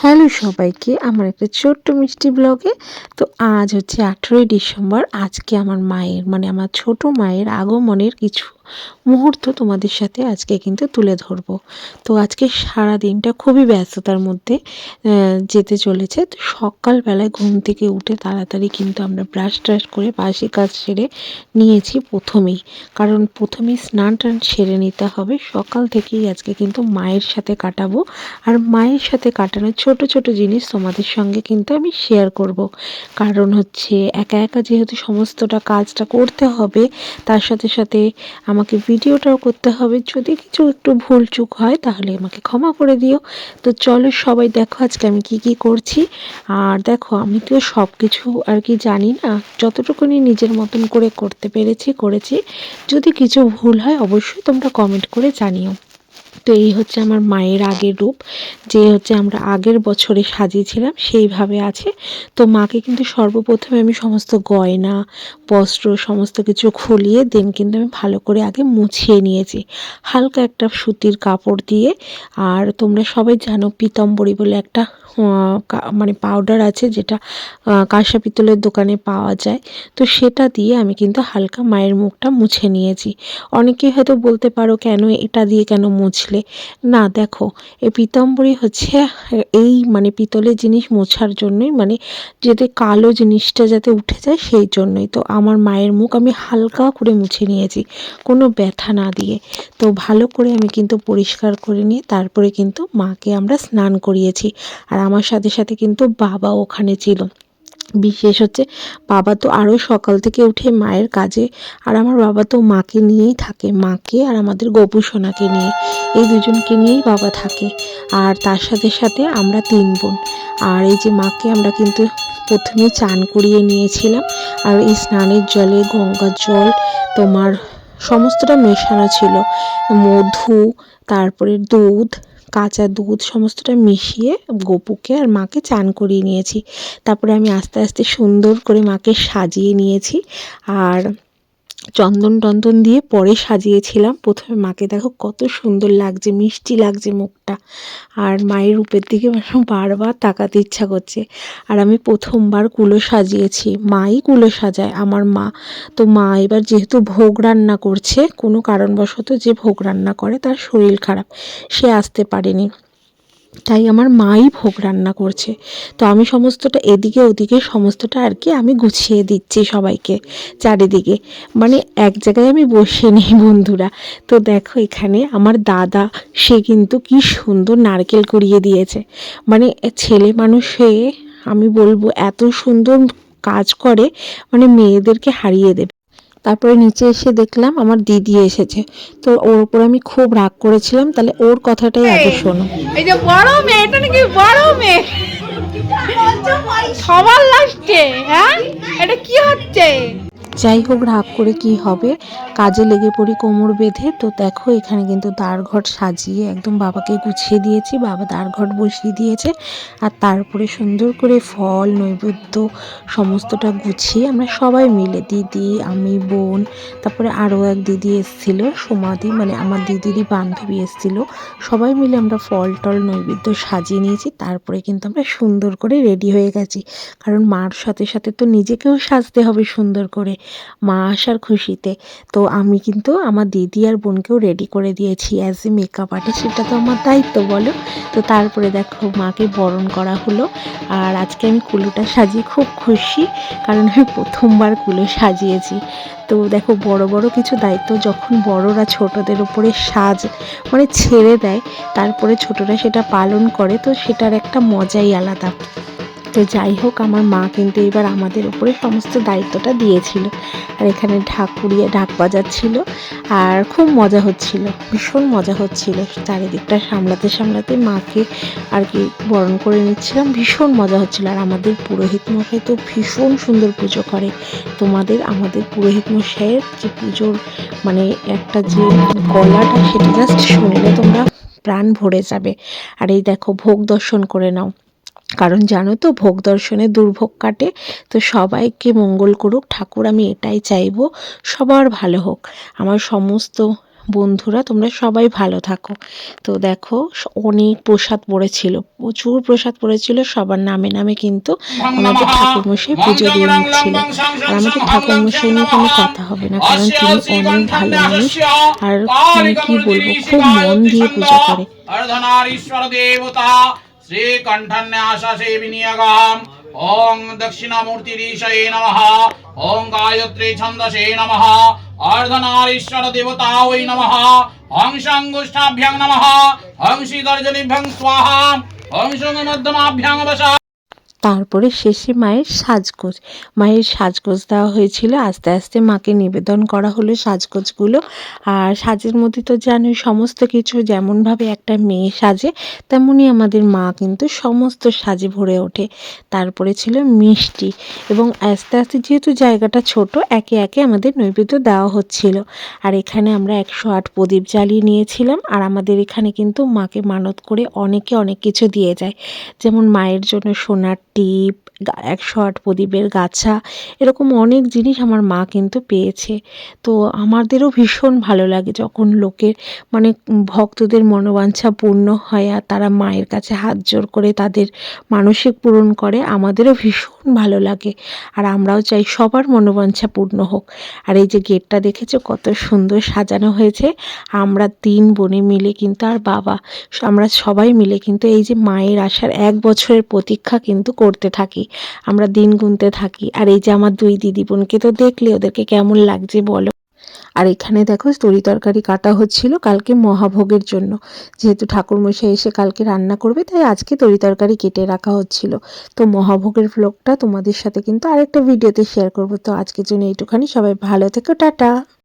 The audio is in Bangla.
হ্যালো সবাইকে, আমার একটা ছোট্ট মিষ্টি ব্লগে। তো আজ হচ্ছে আঠেরোই ডিসেম্বর, আজকে আমার মায়ের মানে আমার ছোট মায়ের আগমনের কিছু মুহূর্ত তোমাদের সাথে আজকে কিন্তু তুলে ধরবো। তো আজকে সারা দিনটা খুবই ব্যস্ততার মধ্যে যেতে চলেছে। তো সকালবেলায় ঘুম থেকে উঠে তাড়াতাড়ি কিন্তু আমরা ব্রাশ ট্রাশ করে বাসি কাজ সেরে নিয়েছি প্রথমেই। কারণ প্রথমেই স্নান টান সেরে নিতে হবে। সকাল থেকেই আজকে কিন্তু মায়ের সাথে কাটাবো। আর মায়ের সাথে কাটানোর ছোট ছোট জিনিস তোমাদের সঙ্গে কিন্তু আমি শেয়ার করব। কারণ হচ্ছে একা একা যেহেতু সমস্তটা কাজটা করতে হবে, তার সাথে সাথে আমাকে ভিডিওটাও করতে হবে। যদি কিছু একটু ভুল চুক হয়, তাহলে আমাকে ক্ষমা করে দিও। তো চলো সবাই দেখো আজকে আমি কি কি করছি। আর দেখো, আমি তো সব কিছু আর কি জানি না। যতটুকুনি নিজের মতন করে করতে পেরেছি, করেছি। যদি কিছু ভুল হয়, অবশ্যই তোমরা কমেন্ট করে জানিও। তো এই হচ্ছে আমার মায়ের আগের রূপ, যে হচ্ছে আমরা আগের বছরে সাজিয়েছিলাম, সেইভাবে আছে। তো মাকে কিন্তু সর্বপ্রথমে আমি সমস্ত গয়না, বস্ত্র, সমস্ত কিছু খুলিয়ে, দেন কিন্তু আমি ভালো করে আগে মুছিয়ে নিয়েছি। হালকা একটা সুতির কাপড় দিয়ে, আর তোমরা সবাই জানো পিতম্বরী বলে একটা মানে পাউডার আছে যেটা কাঁসা পিতলের দোকানে পাওয়া যায়। তো সেটা দিয়ে আমি কিন্তু হালকা মায়ের মুখটা মুছে নিয়েছি। অনেকেই হয়তো বলতে পারো কেন এটা দিয়ে কেন মুছলে? না, দেখো এই পিতাম্বরী হচ্ছে এই মানে পিতলের জিনিস মোছার জন্যই মানে যাতে কালো জিনিসটা যাতে উঠে যায় সেই জন্যই। তো আমার মায়ের মুখ আমি হালকা করে মুছে নিয়েছি, কোনো ব্যথা না দিয়ে। তো ভালো করে আমি কিন্তু পরিষ্কার করে নিয়ে তারপরে কিন্তু মাকে আমরা স্নান করিয়েছি। আর আমার সাথে সাথে কিন্তু বাবা ওখানে ছিল। বিশেষ হচ্ছে বাবা তো আরও সকাল থেকে উঠে মায়ের কাজে আর আমার বাবা তো মাকে নিয়েই থাকে, মাকে আর আমাদের গোপুসোনাকে নিয়ে। এই দুজনকে নিয়েই বাবা থাকে আর তার সাথে সাথে আমরা তিন বোন। আর এই যে মাকে আমরা কিন্তু প্রথমে চান করিয়ে নিয়েছিলাম আর এই স্নানের জলে, গঙ্গার জল, তোমার সমস্তটা মেশানো ছিল। মধু, তারপরে দুধ কাঁচা দুধ সমস্তটা মিশিয়ে গোপুকে আর মাকে চান করিয়ে নিয়েছি। তারপরে আমি আস্তে আস্তে সুন্দর করে মাকে সাজিয়ে নিয়েছি। আর চন্দন টন্দন দিয়ে পরে সাজিয়েছিলাম। প্রথমে মাকে দেখো কত সুন্দর লাগছে, মিষ্টি লাগছে মুখটা। আর মায়ের রূপের দিকে বারবার তাকাতে ইচ্ছা করছে। আর আমি প্রথমবার কুলো সাজিয়েছি। মাই কুলো সাজায়, আমার মা। তো মা এবার যেহেতু ভোগ রান্না করছে, কোনো কারণবশত যে ভোগ রান্না করে তার শরীর খারাপ, সে আসতে পারেনি। তাই আমার মাই ভোগ রান্না করছে। তো আমি সমস্তটা এদিকে ওদিকে সমস্তটা আর কি আমি গুছিয়ে দিচ্ছি সবাইকে চারিদিকে। মানে এক জায়গায় আমি বসে নেই, বন্ধুরা। তো দেখো এখানে আমার দাদা, সে কিন্তু কি সুন্দর নারকেল করিয়ে দিয়েছে। মানে ছেলে মানুষ হয়ে আমি বলব এত সুন্দর কাজ করে মানে মেয়েদেরকে হারিয়ে দেবে। তারপরে নিচে এসে দেখলাম আমার দিদি এসেছে। তো ওর উপর আমি খুব রাগ করেছিলাম তাহলে ওর কথাটাই আগে শোনো। এই যে বড় মেয়ে এটা নাকি বড় মেয়ে? সবার লাস্টে হ্যাঁ? এটা কি হচ্ছে? যাই হোক, রাগ করে কি হবে? কাজে লেগে পড়ি কোমর বেঁধে। তো দেখো, এখানে কিন্তু দাঁড়ঘট সাজিয়ে একদম বাবাকে গুছিয়ে দিয়েছি। বাবা দাঁড়ঘট বসিয়ে দিয়েছে। আর তারপরে সুন্দর করে ফল, নৈবেদ্য সমস্তটা গুছিয়ে আমরা সবাই মিলে, দিদি, আমি, বোন, তারপরে আরও এক দিদি এসেছিল সমাধি মানে আমার দিদিরই বান্ধবী এসেছিল। সবাই মিলে আমরা ফল, টল, নৈবেদ্য সাজিয়ে নিয়েছি। তারপরে কিন্তু আমরা সুন্দর করে রেডি হয়ে গেছি। কারণ মার সাথে সাথে তো নিজেকেও সাজতে হবে সুন্দর করে। মা আসার খুশিতে। তো আমি কিন্তু আমার দিদি আর বোনকেও রেডি করে দিয়েছি অ্যাজ এ মেকআপ আর্টিস্ট সেটা তো আমার দায়িত্ব বলো। তো তারপরে দেখো মাকে বরণ করা হলো আর আজকে আমি কুলোটা সাজিয়ে খুব খুশি কারণ আমি প্রথমবার কুলো সাজিয়েছি। তো দেখো বড় বড় কিছু দায়িত্ব যখন বড়রা ছোটদের উপরে সাজ মানে ছেড়ে দেয়, তারপরে ছোটরা সেটা পালন করে, তো সেটার একটা মজাই আলাদা। তো যাই হোক, আমার মা কিন্তু এবার আমাদের উপরে সমস্ত দায়িত্বটা দিয়েছিল। আর এখানে ঢাক ঢাকুরিয়ে ঢাক বাজাচ্ছিল আর খুব মজা হচ্ছিল, ভীষণ মজা হচ্ছিল। চারিদিকটা সামলাতে সামলাতে মাকে আর কি বরণ করে নিচ্ছিলাম, ভীষণ মজা হচ্ছিল। আর আমাদের পুরোহিত মশাই তো ভীষণ সুন্দর পুজো করে। তোমাদের, আমাদের পুরোহিত মশাইয়ের যে পুজোর মানে একটা যে গলাটা, সেটা জাস্ট শুনলে তোমরা প্রাণ ভরে যাবে। আর এই দেখো, ভোগ দর্শন করে নাও। কারণ জানো তো ভোগ দর্শনে দুর্ভোগ কাটে তো সবাইকে মঙ্গল করুক। ঠাকুর আমি এটাই চাইব সবার ভালো হোক। আমার সমস্ত বন্ধুরা তোমরা সবাই ভালো থাকো। তো দেখো অনেক প্রসাদ পড়েছিল প্রচুর প্রসাদ পড়েছিল সবার নামে নামে কিন্তু আমাদের ঠাকুরমশাই পুজো দিয়ে নিচ্ছিল আর আমাদের ঠাকুরমশাই নিয়ে কোনো কথা হবে না কারণ তিনি অনেক ভালো মানুষ। আর মানে কি বলব খুব মন দিয়ে পুজো করে। अर्धनारीश्वर देवता श्री कंठन्यासे विनियगम ओम दक्षिणामूर्तिरीशये नमः ओम गायत्री छंदसे नमः अर्धनारीश्वर देवता वै नमः हंसंगुष्ठाभ्यां नमः हंसीदर्जनिभ्यं स्वाहा हंसमध्यमाभ्यां वसा তারপরে শেষে মায়ের সাজগোজ। মায়ের সাজগোজ দেওয়া হয়েছিল। আস্তে আস্তে মাকে নিবেদন করা হলো সাজগোজগুলো। আর সাজের মধ্যে তো জানোই সমস্ত কিছু যেমনভাবে একটা মেয়ে সাজে, তেমনই আমাদের মা কিন্তু সমস্ত সাজে ভরে ওঠে। তারপরে ছিল মিষ্টি এবং আস্তে আস্তে যেহেতু জায়গাটা ছোট, একে একে আমাদের নৈবেদ্য দেওয়া হচ্ছিল। আর এখানে আমরা একশো আট প্রদীপ জ্বালিয়ে নিয়েছিলাম। আর আমাদের এখানে কিন্তু মাকে মানত করে অনেকে অনেক কিছু দিয়ে যায়। যেমন মায়ের জন্য সোনার টিপ একশো আট প্রদীপের গাছা, এরকম অনেক জিনিস আমার মা কিন্তু পেয়েছে। তো আমাদেরও ভীষণ ভালো লাগে যখন লোকের মানে ভক্তদের মনোবাঞ্ছা পূর্ণ হয় আর তারা মায়ের কাছে হাত জোর করে তাদের মানসিক পূরণ করে, আমাদেরও ভীষণ ভালো লাগে। আর আমরাও চাই সবার মনোবাঞ্ছা পূর্ণ হোক। আর এই যে গেটটা দেখেছ কত সুন্দর সাজানো হয়েছে। আমরা তিন বোনে মিলে কিন্তু আর বাবা, আমরা সবাই মিলে কিন্তু এই যে মায়ের আসার এক বছরের প্রতীক্ষা কিন্তু করতে থাকি। আমরা দিন গুনতে থাকি। আর এই যে আমার দুই দিদি বোনকে তো দেখলে ওদেরকে কেমন লাগছে বলো? আর এখানে দেখো তরি তরকারি কাটা হচ্ছিল কালকে মহাভোগের জন্য। যেহেতু ঠাকুরমশাই এসে কালকে রান্না করবে, তাই আজকে তরি তরকারি কেটে রাখা হচ্ছিল। তো মহাভোগের ভ্লগটা তোমাদের সাথে কিন্তু আরেকটা ভিডিওতে শেয়ার করব। তো আজকের জন্য এইটুখানি। সবাই ভালো থেকো, টাটা।